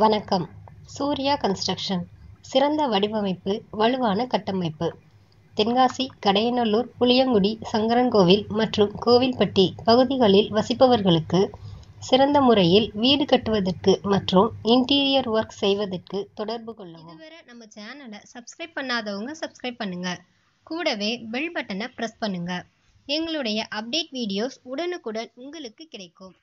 வணக்கம். சூர்யா கன்ஸ்ட்ரக்ஷன். சிறந்த வடிவமைப்பு வலுவான கட்டமைப்பு. தென்காசி கடையநல்லூர் புளியங்குடி சங்கரன்கோவில் மற்றும் கோவில்பட்டி பகுதிகளில் வசிப்பவர்களுக்கு சிறந்த முறையில் வீடு கட்டுவதற்கு மற்றும் இன்டீரியர் ஒர்க் செய்வதற்கு தொடர்பு கொள்ளவும். இதுவரை நம்ம சேனலை சப்ஸ்கிரைப் பண்ணாதவங்க சப்ஸ்கிரைப் பண்ணுங்க. கூடவே பெல் பட்டனை ப்ரெஸ் பண்ணுங்க. எங்களுடைய அப்டேட் வீடியோஸ் உடனுக்குடன் உங்களுக்கு கிடைக்கும்.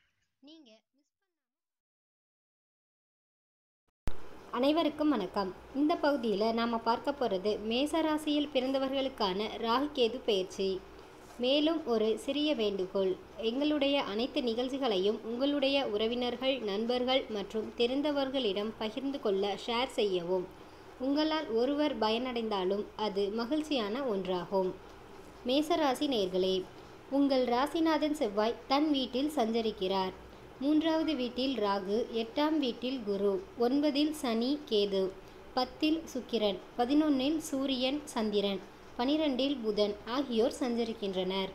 அனைவருக்கும் வணக்கம். இந்த பகுதியில் நாம் பார்க்க போகிறது மேசராசியில் பிறந்தவர்களுக்கான ராகு கேது பயிற்சி. மேலும் ஒரு சிறிய வேண்டுகோள். எங்களுடைய அனைத்து நிகழ்ச்சிகளையும் உங்களுடைய உறவினர்கள் நண்பர்கள் மற்றும் தெரிந்தவர்களிடம் பகிர்ந்து கொள்ள ஷேர் செய்யவும். உங்களால் ஒருவர் பயனடைந்தாலும் அது மகிழ்ச்சியான ஒன்றாகும். மேசராசி நேர்களே உங்கள் ராசிநாதன் செவ்வாய் தன் வீட்டில் சஞ்சரிக்கிறார். மூன்றாவது வீட்டில் ராகு எட்டாம் வீட்டில் குரு ஒன்பதில் சனி கேது பத்தில் சுக்கிரன் பதினொன்னில் சூரியன் சந்திரன் பனிரெண்டில் புதன் ஆகியோர் சஞ்சரிக்கின்றனர்.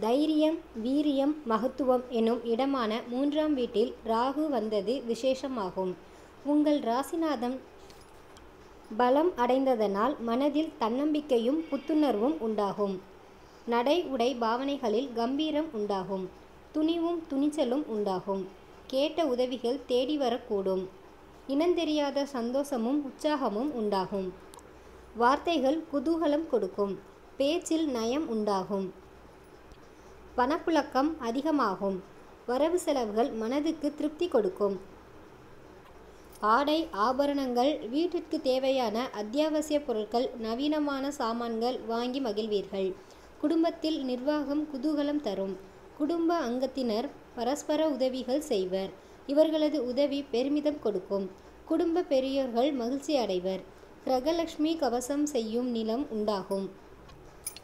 தைரியம் வீரியம் மகத்துவம் எனும் இடமான மூன்றாம் வீட்டில் ராகு வந்தது விசேஷமாகும். உங்கள் ராசிநாதம் பலம் அடைந்ததனால் மனதில் தன்னம்பிக்கையும் புத்துணர்வும் உண்டாகும். நடை உடை பாவனைகளில் கம்பீரம் உண்டாகும். துணிவும் துணிச்சலும் உண்டாகும். கேட்ட உதவிகள் தேடி வரக்கூடும். இனந்தெரியாத சந்தோஷமும் உற்சாகமும் உண்டாகும். வார்த்தைகள் குதூகலம் கொடுக்கும். பேச்சில் நயம் உண்டாகும். பணப்புழக்கம் அதிகமாகும். வரவு செலவுகள் மனதுக்கு திருப்தி கொடுக்கும். ஆடை ஆபரணங்கள் வீட்டிற்கு தேவையான அத்தியாவசிய பொருட்கள் நவீனமான சாமான்கள் வாங்கி மகிழ்வீர்கள். குடும்பத்தில் நிர்வாகம் குதூகலம் தரும். குடும்ப அங்கத்தினர் பரஸ்பர உதவிகள் செய்வர். இவர்களது உதவி பெருமிதம் கொடுக்கும். குடும்ப பெரியோர்கள் மகிழ்ச்சி அடைவர். கிரகலட்சுமி கவசம் செய்யும் நிலம் உண்டாகும்.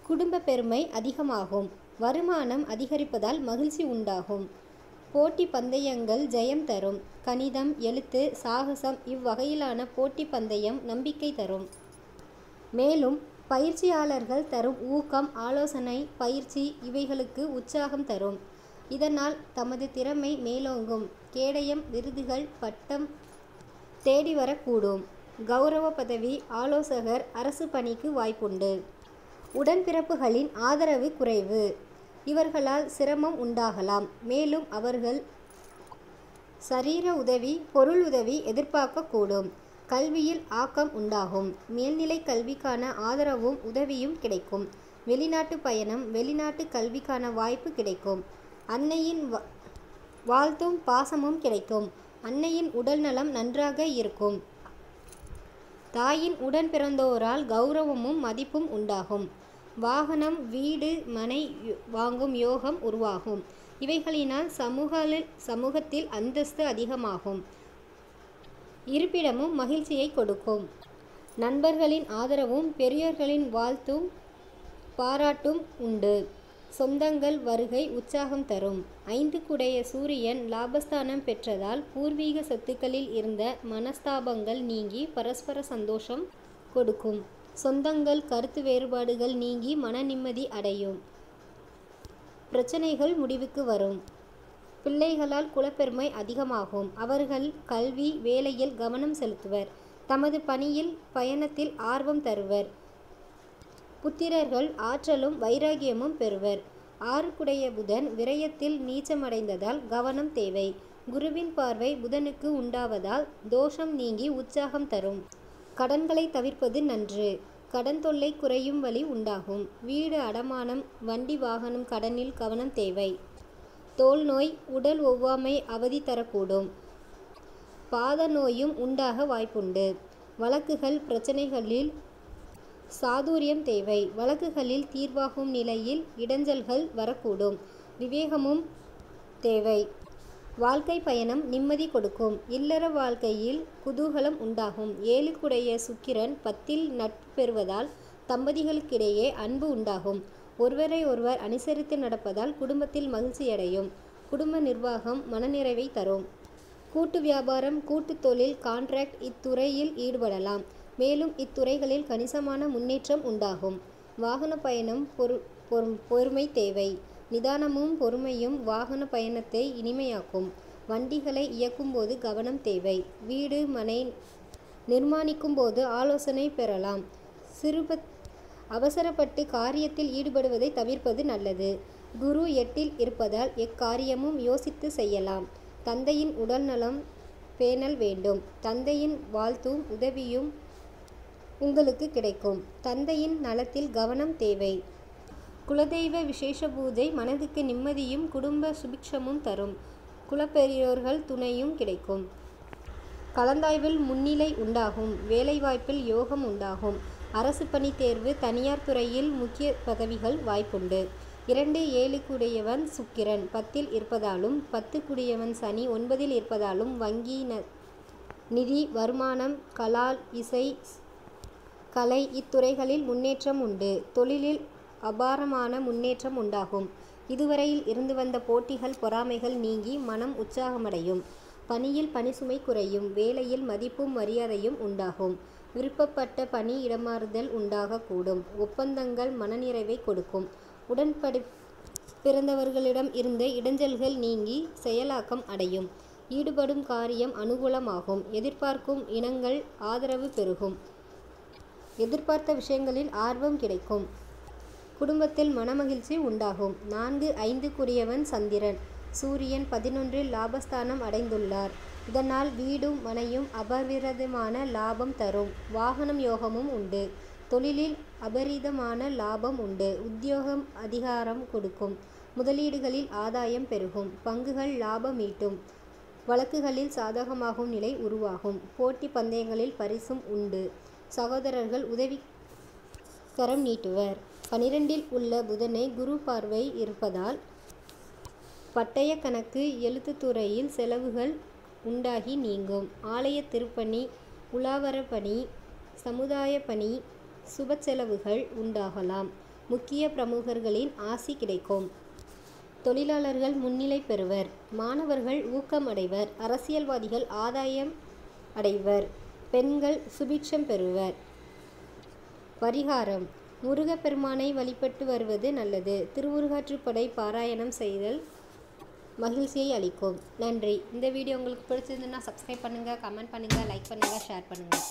குடும்ப பெருமை அதிகமாகும். வருமானம் அதிகரிப்பதால் மகிழ்ச்சி உண்டாகும். போட்டி பந்தயங்கள் ஜெயம் தரும். கணிதம் எழுத்து சாகசம் இவ்வகையிலான போட்டி பந்தயம் நம்பிக்கை தரும். மேலும் பயிற்சியாளர்கள் தரும் ஊக்கம் ஆலோசனை பயிற்சி இவைகளுக்கு உற்சாகம் தரும். இதனால் தமது திறமை மேலோங்கும். கேடயம் விருதுகள் பட்டம் தேடி வரக்கூடும். கௌரவ பதவி ஆலோசகர் அரசு பணிக்கு வாய்ப்புண்டு. உடன்பிறப்புகளின் ஆதரவு குறைவு. இவர்களால் சிரமம் உண்டாகலாம். மேலும் அவர்கள் சரீர உதவி பொருள் உதவி எதிர்பார்க்கக்கூடும். கல்வியில் ஆக்கம் உண்டாகும். மேல்நிலை கல்விக்கான ஆதரவும் உதவியும் கிடைக்கும். வெளிநாட்டு பயணம் வெளிநாட்டு கல்விக்கான வாய்ப்பு கிடைக்கும். அன்னையின் வாழ்த்தும் பாசமும் கிடைக்கும். அன்னையின் உடல் நலம் நன்றாக இருக்கும். தாயின் உடன் பிறந்தோரால் கௌரவமும் மதிப்பும் உண்டாகும். வாகனம் வீடு மனை வாங்கும் யோகம் உருவாகும். இவைகளினால் சமூக சமூகத்தில் அந்தஸ்து அதிகமாகும். இருப்பிடமும் மகிழ்ச்சியை கொடுக்கும். நண்பர்களின் ஆதரவும் பெரியோர்களின் வாழ்த்தும் பாராட்டும் உண்டு. சொந்தங்கள் வருகை உற்சாகம் தரும். ஐந்து குடைய சூரியன் லாபஸ்தானம் பெற்றதால் பூர்வீக சொத்துக்களில் இருந்த மனஸ்தாபங்கள் நீங்கி பரஸ்பர சந்தோஷம் கொடுக்கும். சொந்தங்கள் கருத்து வேறுபாடுகள் நீங்கி மன நிம்மதி அடையும். பிரச்சனைகள் முடிவுக்கு வரும். பிள்ளைகளால் குலப்பெருமை அதிகமாகும். அவர்கள் கல்வி வேலையில் கவனம் செலுத்துவர். தமது பணியில் பயணத்தில் ஆர்வம் தருவர். புத்திரர்கள் ஆற்றலும் வைராகியமும் பெறுவர். ஆறுக்குடைய புதன் விரயத்தில் நீச்சமடைந்ததால் கவனம் தேவை. குருவின் பார்வை புதனுக்கு உண்டாவதால் தோஷம் நீங்கி உற்சாகம் தரும். கடன்களை தவிர்ப்பது நன்று. கடன் தொல்லை குறையும் வழி உண்டாகும். வீடு அடமானம் வண்டி வாகனம் கடனில் கவனம் தேவை. தோல் நோய் உடல் ஒவ்வாமை அவதி தரக்கூடும். பாத நோயும் உண்டாக வாய்ப்புண்டு. வழக்குகள் பிரச்சனைகளில் சாதுரியம் தேவை. வழக்குகளில் தீர்வாகும் நிலையில் இடைஞ்சல்கள் வரக்கூடும். விவேகமும் தேவை. வாழ்க்கை பயணம் நிம்மதி கொடுக்கும். இல்லற வாழ்க்கையில் குதூகலம் உண்டாகும். ஏழுக்குடைய சுக்கிரன் பத்தில் நட்பு பெறுவதால் தம்பதிகளுக்கிடையே அன்பு உண்டாகும். ஒருவரை ஒருவர் அனுசரித்து நடப்பதால் குடும்பத்தில் மகிழ்ச்சியடையும். குடும்ப நிர்வாகம் மனநிறைவை தரும். கூட்டு வியாபாரம் கூட்டு தொழில் கான்ட்ராக்ட் இத்துறையில் ஈடுபடலாம். மேலும் இத்துறைகளில் கணிசமான முன்னேற்றம் உண்டாகும். வாகன பயணம் பொறு பொறுமை தேவை. நிதானமும் பொறுமையும் வாகன பயணத்தை இனிமையாக்கும். வண்டிகளை இயக்கும்போது கவனம் தேவை. வீடு மனை நிர்மாணிக்கும் போது ஆலோசனை பெறலாம். சிறுபத் அவசரப்பட்டு காரியத்தில் ஈடுபடுவதை தவிர்ப்பது நல்லது. குரு எட்டில் இருப்பதால் எக்காரியமும் யோசித்து செய்யலாம். தந்தையின் உடல்நலம் பேணல் வேண்டும். தந்தையின் வாழ்த்தும் உதவியும் உங்களுக்கு கிடைக்கும். தந்தையின் நலத்தில் கவனம் தேவை. குலதெய்வ விசேஷ பூஜை மனதுக்கு நிம்மதியும் குடும்ப சுபிக்ஷமும் தரும். குலப்பெரியோர்கள் துணையும் கிடைக்கும். கலந்தாய்வில் முன்னிலை உண்டாகும். வேலைவாய்ப்பில் யோகம் உண்டாகும். அரசு பணி தேர்வு தனியார் துறையில் முக்கிய பதவிகள் வாய்ப்புண்டு. இரண்டு ஏழுக்குடையவன் சுக்கிரன் பத்தில் இருப்பதாலும் பத்துக்குடையவன் சனி ஒன்பதில் இருப்பதாலும் வங்கி ந நிதி வருமானம் கலால் இசை கலை இத்துறைகளில் முன்னேற்றம் உண்டு. தொழிலில் அபாரமான முன்னேற்றம் உண்டாகும். இதுவரையில் இருந்து வந்த போட்டிகள் பொறாமைகள் நீங்கி மனம் உற்சாகமடையும். பணியில் பணிசுமை குறையும் வேலையில் மதிப்பும் மரியாதையும் உண்டாகும். விருப்பப்பட்ட பணி இடமாறுதல் உண்டாகக்கூடும். ஒப்பந்தங்கள் மனநிறைவை கொடுக்கும். உடன்படி பிறந்தவர்களிடம் இருந்த இடைஞ்சல்கள் நீங்கி செயலாக்கம் அடையும். ஈடுபடும் காரியம் அனுகூலமாகும். எதிர்பார்க்கும் இனங்கள் ஆதரவு பெருகும். எதிர்பார்த்த விஷயங்களில் ஆர்வம் கிடைக்கும். குடும்பத்தில் மனமகிழ்ச்சி உண்டாகும். நான்கு ஐந்துக்குரியவன் சந்திரன். சூரியன் பதினொன்றில் லாபஸ்தானம் அடைந்துள்ளார். இதனால் வீடும் மனையும் அபரிதமான லாபம் தரும். வாகனம் யோகமும் உண்டு. தொழிலில் அபரிதமான லாபம் உண்டு. உத்தியோகம் அதிகாரம் கொடுக்கும். முதலீடுகளில் ஆதாயம் பெருகும். பங்குகள் லாபம் ஈட்டும். வழக்குகளில் சாதகமாகும் நிலை உருவாகும். போட்டி பந்தயங்களில் பரிசும் உண்டு. சகோதரர்கள் உதவி கரம் நீட்டுவர். பனிரெண்டில் உள்ள புதனை குரு பார்வை இருப்பதால் பட்டய கணக்கு எழுத்துத்துறையில் செலவுகள் உண்டாகி நீங்கும். ஆலய திருப்பணி உலாவர பணி சமுதாய பணி சுப செலவுகள் உண்டாகலாம். முக்கிய பிரமுகர்களின் ஆசி கிடைக்கும். தொழிலாளர்கள் முன்னிலை பெறுவர். மாணவர்கள் ஊக்கம் அடைவர் அரசியல்வாதிகள் ஆதாயம் அடைவர். பெண்கள் சுபிட்சம் பெறுவர். பரிகாரம். முருகப்பெருமானை வழிபட்டு வருவது நல்லது. திருவுருகாற்றுப்படை பாராயணம் செய்தல் மகிழ்ச்சியை அளிக்கும். நன்றி. இந்த வீடியோ உங்களுக்கு பிடிச்சிருந்துன்னா சப்ஸ்கிரைப் பண்ணுங்கள் கமெண்ட் பண்ணுங்கள் லைக் பண்ணுங்கள் ஷேர் பண்ணுங்கள்